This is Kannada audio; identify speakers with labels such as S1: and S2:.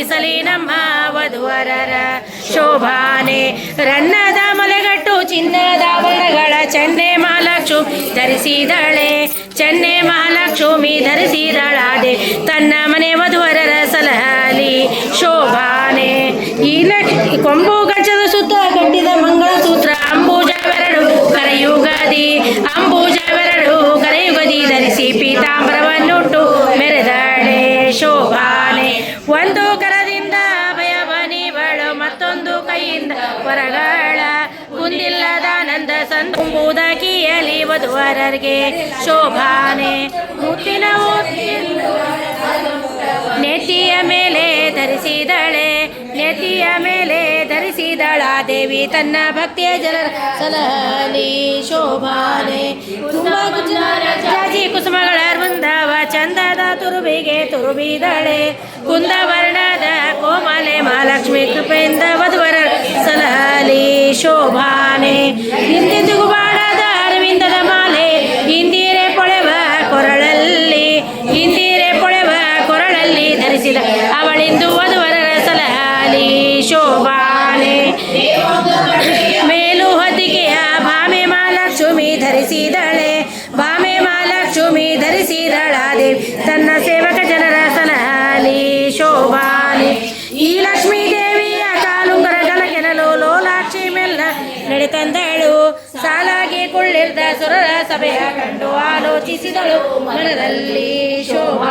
S1: ಪಾಲಿಸಲಿ ನಮ್ಮ ವಧುವರರ ಶೋಭಾನೆ. ರನ್ನದ ಮಲೆಗಟ್ಟು ಚಿನ್ನದ ವರಗಳ ಚೆನ್ನೆ ಮಹಾಲಕ್ಷ್ಮಿ ಧರಿಸಿದಳೆ. ಚೆನ್ನೆ ಮಹಾಲಕ್ಷ್ಮಿ ಧರಿಸಿದಳಾದೆ. ತನ್ನ ಮನೆ ವಧುವರರ ಸಲಹಲಿ ಶೋಭಾನೆ. ಈ ಕೊಂಬು ಒಂದು ಕರದಿಂದ ಭಯವನಿವಳು ಮತ್ತೊಂದು ಕೈಯಿಂದ ಹೊರಗಳ ಕುಂದಿಲ್ಲದಾನಂದ ಸಂಬುದಕಿಯಲಿ ವಧುವರರಿಗೆ ಶೋಭಾನೆ. ಮುತ್ತಿನ ನೆತ್ತಿಯ ಮೇಲೆ ಧರಿಸಿದಳೆ, ನೆತ್ತಿಯ ಮೇಲೆ ಧರಿಸಿದಳ ದೇವಿ ತನ್ನ ಭಕ್ತಿಯ ಜನರ ಸಲಹಲಿ ಶೋಭಾನೆ. ತುರುಬಿಗೆ ತುರುಬಿದಳೆ ಕುಂದವರ್ಣದ ಕೋಮಲೆ ಮಹಾಲಕ್ಷ್ಮಿ ಕೃಪೆಯಿಂದ ವಧುವರ ಸಲಹಲಿ ಶೋಭಾನೆ. ಹಿಂದೆಂದಿಗೂ ಬಾಳದ ಅರವಿಂದದ ಮಾಲೆ, ಹಿಂದಿರೆ ಪೊಳೆವ ಕೊರಳಲ್ಲಿ, ಹಿಂದಿರೆ ಪೊಳೆವ ಕೊರಳಲ್ಲಿ ಧರಿಸಿದ ಅವಳಿಂದು ವಧುವರ ಸಲಹಲಿ ಶೋಭಾನೆ. ಮೇಲು ಹೊದಿಗೆಯ ಭಾಮೆ ಮಹಾಲಕ್ಷ್ಮಿ ಧರಿಸಿದಳೆ. ಭಾಮೆ ಧರಿಸಿದಳ ತನ್ನ ಸೇವಕ ಜನರ ಸಲಹಲಿ ಶೋಭಾನಿ ಈ ಲಕ್ಷ್ಮೀ ದೇವಿಯ ಕಾಲುಂಗರ ಗಲಗೆನಲು ಲೋಲಾಕ್ಷಿ ಮೆಲ್ಲ ನಡೆತಂದಳು ಸಾಲಾಗಿ ಕೊಳ್ಳಿರ್ದ ಸುರರ ಸಭೆಯ ಕಂಡು ಆಲೋಚಿಸಿದಳು ಮನದಲ್ಲಿ ತನ್ನ